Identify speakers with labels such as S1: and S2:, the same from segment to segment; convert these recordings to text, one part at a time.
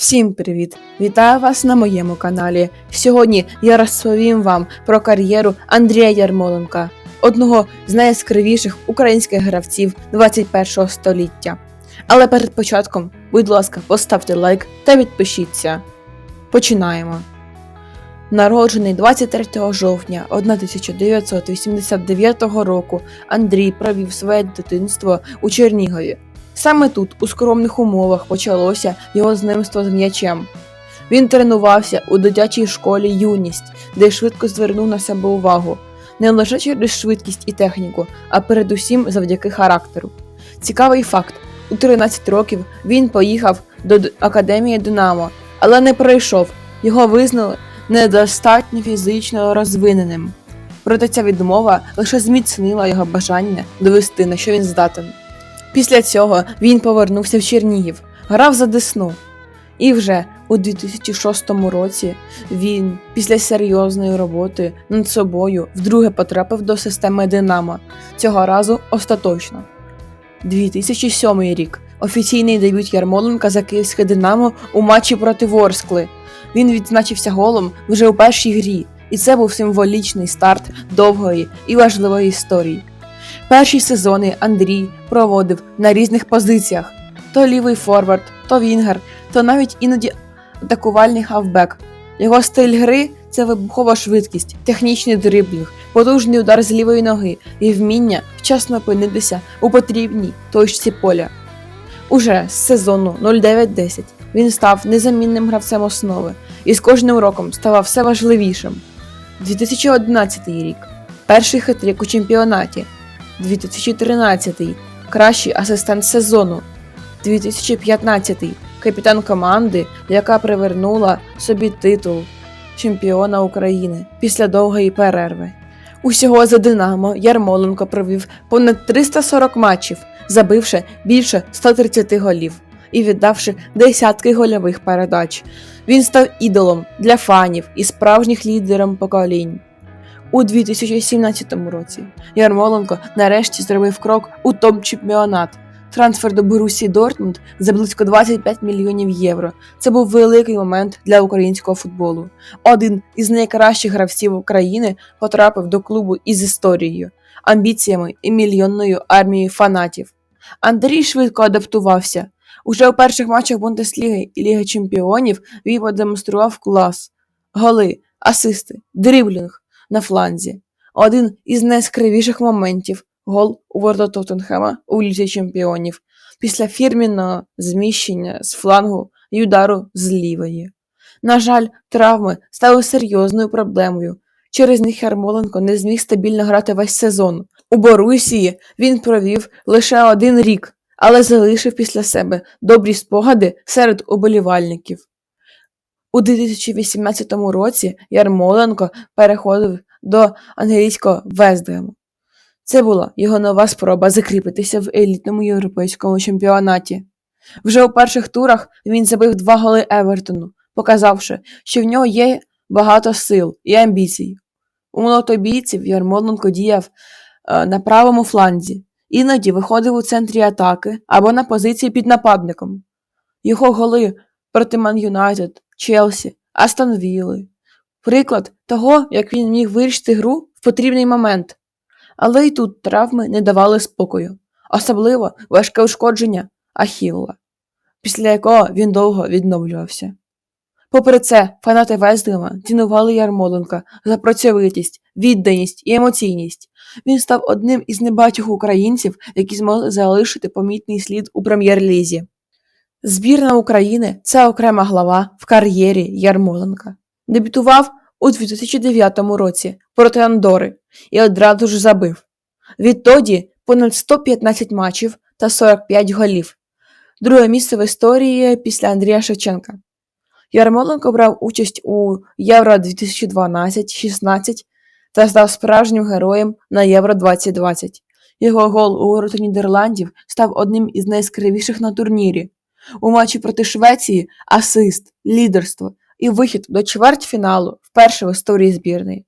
S1: Всім привіт! Вітаю вас на моєму каналі. Сьогодні я розповім вам про кар'єру Андрія Ярмоленка, одного з найяскравіших українських гравців 21-го століття. Але перед початком, будь ласка, поставте лайк та підпишіться. Починаємо. Народжений 23 жовтня 1989 року, Андрій провів своє дитинство у Чернігові. Саме тут, у скромних умовах, почалося його знайомство з м'ячем. Він тренувався у дитячій школі юність, де швидко звернув на себе увагу, не лише через швидкість і техніку, а передусім завдяки характеру. Цікавий факт: у 13 років він поїхав до академії Динамо, але не пройшов. Його визнали недостатньо фізично розвиненим. Проте ця відмова лише зміцнила його бажання довести, на що він здатен. Після цього він повернувся в Чернігів, грав за Десну. І вже у 2006 році він після серйозної роботи над собою вдруге потрапив до системи Динамо, цього разу остаточно. 2007 рік офіційний дебют Ярмоленка за київське Динамо у матчі проти Ворскли. Він відзначився голом вже у першій грі, і це був символічний старт довгої і важливої історії. Перші сезони Андрій проводив на різних позиціях: то лівий форвард, то вінгер, то навіть іноді атакувальний хавбек. Його стиль гри це вибухова швидкість, технічний дриблінг, потужний удар з лівої ноги і вміння вчасно опинитися у потрібній точці поля. Уже з сезону 09-10 він став незамінним гравцем основи і з кожним роком ставав все важливішим. 2011 рік перший хитрик у чемпіонаті. 2013 кращий асистент сезону, 2015 капітан команди, яка привернула собі титул чемпіона України після довгої перерви. Усього за Динамо Ярмоленко провів понад 340 матчів, забивши більше 130 голів і віддавши десятки гольових передач. Він став ідолом для фанів і справжніх лідером поколінь. У 2017 році Ярмоленко нарешті зробив крок у топ-чемпіонат. Трансфер до Борусі Дортмунд за близько 25 мільйонів євро. Це був великий момент для українського футболу. Один із найкращих гравців України потрапив до клубу із історією, амбіціями і мільйонною армією фанатів. Андрій швидко адаптувався. Уже у перших матчах Бундесліги і Ліги Чемпіонів він продемонстрував клас, голи, асисти, дриблінг на фланзі. Один із найскравіших моментів гол у ворота Тоттенхема у Лізі Чемпіонів після фірмінного зміщення з флангу і удару з лівої. На жаль, травми стали серйозною проблемою. Через них Ярмоленко не зміг стабільно грати весь сезон. У Борусії він провів лише один рік, але залишив після себе добрі спогади серед уболівальників. У 2018 році Ярмоленко переходив до англійського Вестгему. Це була його нова спроба закріпитися в елітному європейському чемпіонаті. Вже у перших турах він забив два голи Евертону, показавши, що в нього є багато сил і амбіцій. У молотобійців Ярмоленко діяв е, на правому фланзі, іноді виходив у центрі атаки або на позиції під нападником. Його голи проти Ман Юнайтед, Челсі, Астон Вілли. Приклад того, як він міг вирішити гру в потрібний момент. Але й тут травми не давали спокою, особливо важке ушкодження Ахілла, після якого він довго відновлювався. Попри це, фанати Вестгема цінували Ярмоленка за працьовитість, відданість і емоційність. Він став одним із небагатьох українців, які змогли залишити помітний слід у прем'єр-лізі. Збірна України це окрема глава в кар'єрі Ярмоленка. Дебютував у 2009 році проти Андори і одразу ж забив. Відтоді понад 115 матчів та 45 голів. Друге місце в історії після Андрія Шевченка. Ярмоленко брав участь у Євро 2012-16 та став справжнім героєм на Євро 2020. Його гол у ворота Нідерландів став одним із найскравіших на турнірі. У матчі проти Швеції асист, лідерство і вихід до чвертьфіналу вперше в історії збірної.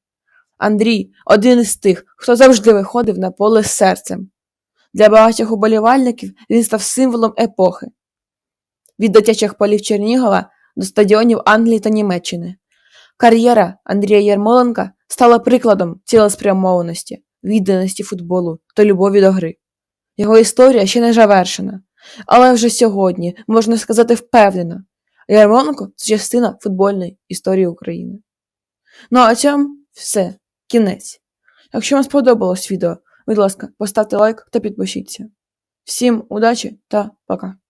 S1: Андрій один із тих, хто завжди виходив на поле з серцем. Для багатьох уболівальників він став символом епохи. Від дитячих полів Чернігова до стадіонів Англії та Німеччини. Кар'єра Андрія Ярмоленка стала прикладом цілеспрямованості, відданості футболу та любові до гри. Його історія ще не завершена, але вже сьогодні можна сказати впевнена, Ярмоленко це частина футбольної історії України. Ну а цьому все, кінець. Якщо вам сподобалось відео, будь ласка, поставте лайк та підпишіться. Всім удачі та пока!